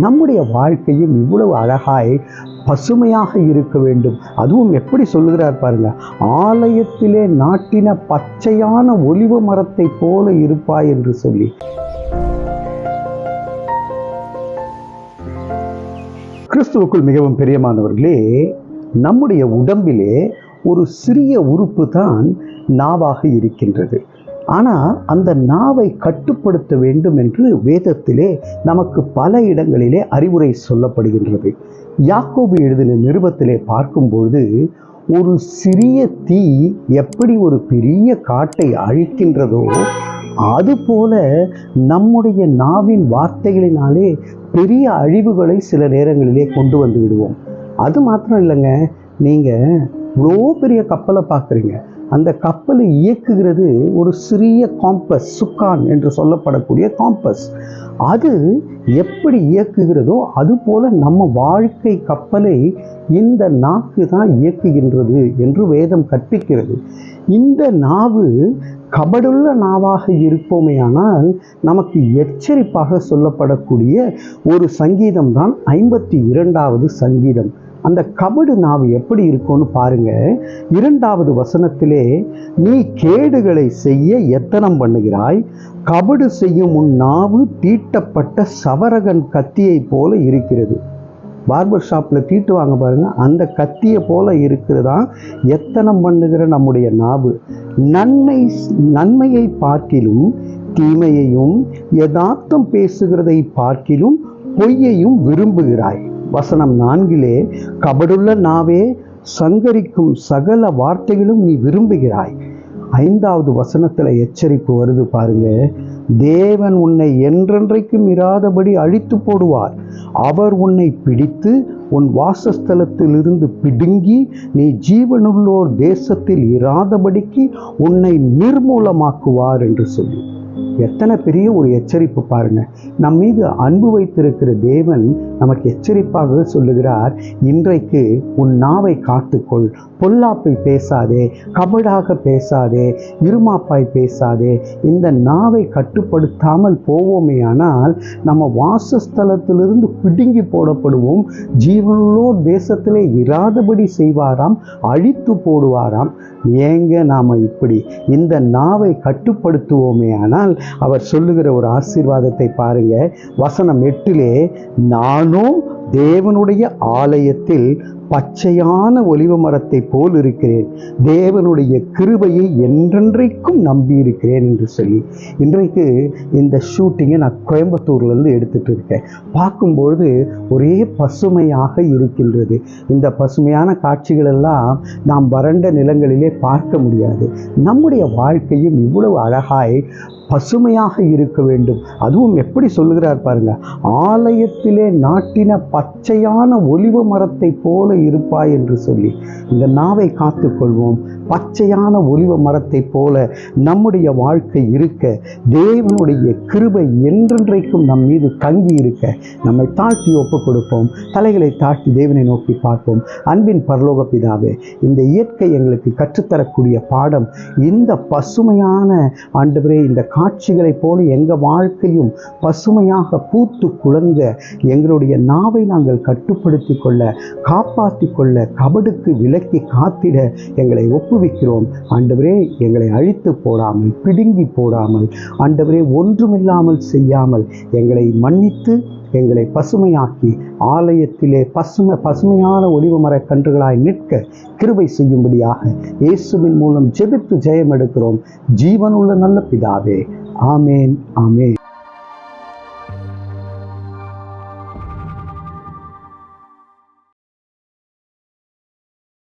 நம்முடைய வாழ்க்கையும் இவ்வளவு அழகாய் பசுமையாக இருக்க வேண்டும். அதுவும் எப்படி சொல்லுகிறார் பாருங்க ஆலயத்திலே நாட்டின பச்சையான ஒலிவ மரத்தை போல இருப்பாய் என்று சொல்லி. கிறிஸ்துவுக்குள் மிகவும் பிரியமானவர்களே நம்முடைய உடம்பிலே ஒரு சிறிய உறுப்பு தான் நாவாக இருக்கின்றது. ஆனால் அந்த நாவை கட்டுப்படுத்த வேண்டும் என்று வேதத்திலே நமக்கு பல இடங்களிலே அறிவுரை சொல்லப்படுகின்றது. யாக்கோபு எழுதின நிருபத்திலே பார்க்கும்பொழுது ஒரு சிறிய தீ எப்படி ஒரு பெரிய காட்டை அழிக்கின்றதோ அதுபோல நம்முடைய நாவின் வார்த்தைகளினாலே பெரிய அழிவுகளை சில நேரங்களிலே கொண்டு வந்து விடுவோம். அது மாத்திரம் இல்லைங்க நீங்கள் இவ்வளோ பெரிய கப்பலை பார்க்குறீங்க. அந்த கப்பலை இயக்குகிறது ஒரு சிறிய காம்பஸ் சுக்கான் என்று சொல்லப்படக்கூடிய காம்பஸ் அது எப்படி இயக்குகிறதோ அதுபோல நம்ம வாழ்க்கை கப்பலை இந்த நாக்கு தான் இயக்குகின்றது என்று வேதம் கற்பிக்கிறது. இந்த நாவு கபடுள்ள நாவாக இருப்போமேயானால் நமக்கு எச்சரிப்பாக சொல்லப்படக்கூடிய ஒரு சங்கீதம் தான் ஐம்பத்தி இரண்டாவது சங்கீதம். அந்த கபடு நாவு எப்படி இருக்கும்னு பாருங்க. இரண்டாவது வசனத்திலே நீ கேடுகளை செய்ய எத்தனம் பண்ணுகிறாய்? கபடு செய்யும் உன் நாவு தீட்டப்பட்ட சவரகன் கத்தியை போல இருக்கிறது. பார்பர் ஷாப்பில் தீட்டு வாங்க பாருங்கள் அந்த கத்தியை போல இருக்கிறதா எத்தனம் பண்ணுகிற நம்முடைய நாவு. நன்மை நன்மையை பார்க்கிலும் தீமையையும் யதார்த்தம் பேசுகிறதை பார்க்கிலும் பொய்யையும் விரும்புகிறாய். வசனம் நான்கிலே கபடுள்ள நாவே சங்கரிக்கும் சகல வார்த்தைகளும் நீ விரும்புகிறாய். ஐந்தாவது வசனத்தில் எச்சரிப்பு வருது பாருங்க. தேவன் உன்னை என்றென்றைக்கும் இராதபடி அழித்து போடுவார். அவர் உன்னை பிடித்து உன் வாசஸ்தலத்திலிருந்து பிடுங்கி நீ ஜீவனுள்ளோர் தேசத்தில் இராதபடிக்கு உன்னை நிர்மூலமாக்குவார் என்று சொல்லி. எத்தனை பெரிய ஒரு எச்சரிப்பு பாருங்க. நம் மீது அன்பு வைத்திருக்கிற தேவன் நமக்கு எச்சரிப்பாக சொல்லுகிறார் இன்றைக்கு உன் நாவை காத்துக்கொள். பொல்லாப்பை பேசாதே கபடாக பேசாதே இருமாப்பாய் பேசாதே. இந்த நாவை கட்டுப்படுத்தாமல் போவோமே ஆனால் நம்ம வாசஸ்தலத்திலிருந்து பிடுங்கி போடப்படுவோம். ஜீவனுள்ளோ தேசத்திலே இராதபடி செய்வாராம் அழித்து போடுவாராம். ஏங்க நாம் இப்படி? இந்த நாவை கட்டுப்படுத்துவோமே ஆனால் அவர் சொல்லுகிற ஒரு ஆசீர்வாதத்தை பாருங்க. வசனம் எட்டிலே நானும் தேவனுடைய ஆலயத்தில் பச்சையான ஒலிவ மரத்தை போல் இருக்கிறேன். தேவனுடைய கிருபையை என்றென்றைக்கும் நம்பி இருக்கிறேன் என்று சொல்லி இன்றைக்கு இந்த ஷூட்டிங்கை நான் கோயம்புத்தூர்லேருந்து எடுத்துகிட்டு இருக்கேன். பார்க்கும்பொழுது ஒரே பசுமையாக இருக்கின்றது. இந்த பசுமையான காட்சிகள் எல்லாம் நாம் வறண்ட நிலங்களிலே பார்க்க முடியாது. நம்முடைய வாழ்க்கையும் இவ்வளவு அழகாய் பசுமையாக இருக்க வேண்டும். அதுவும் எப்படி சொல்லுகிறார் பாருங்க. ஆலயத்திலே நாட்டின பச்சையான ஒலிவ மரத்தை போல இருப்பாய் என்று சொல்லி இந்த நாவை காத்துக்கொள்வோம் பச்சையான ஒலிவ மரத்தை போல நம்முடைய வாழ்க்கை இருக்க தேவனுடைய கிருபை என்றென்றைக்கும் நம் மீது தங்கி இருக்க நம்மை தாழ்த்தி ஒப்புக் கொடுப்போம். தலைகளை தாழ்த்தி தேவனை நோக்கி பார்ப்போம். அன்பின் பரலோக பிதாவே இந்த இயற்கை எங்களுக்கு கற்றுத்தரக்கூடிய பாடம் இந்த பசுமையான ஆண்டவரே இந்த காட்சிகளைப் போல எங்கள் வாழ்க்கையும் பசுமையாக பூத்து குழங்க எங்களுடைய நாவை நாங்கள் கட்டுப்படுத்தி கொள்ள காப்பாற்றி கொள்ள கபடுக்கு விலக்கி காத்திட எங்களை ஒப்புவிக்கிறோம். ஆண்டவரே எங்களை அழித்து போடாமல் பிடுங்கி போடாமல் ஆண்டவரே ஒன்றுமில்லாமல் செய்யாமல் எங்களை மன்னித்து எங்களை பசுமையாக்கி ஆலயத்திலே பசுமை பசுமையான ஒளிவு மர கன்றுகளாய் நிற்க கிருபை செய்யும்படியாக இயேசுவின் மூலம் ஜெபித்து ஜெயம் எடுக்கிறோம் ஜீவனுள்ள நல்ல பிதாவே. ஆமேன் ஆமேன்.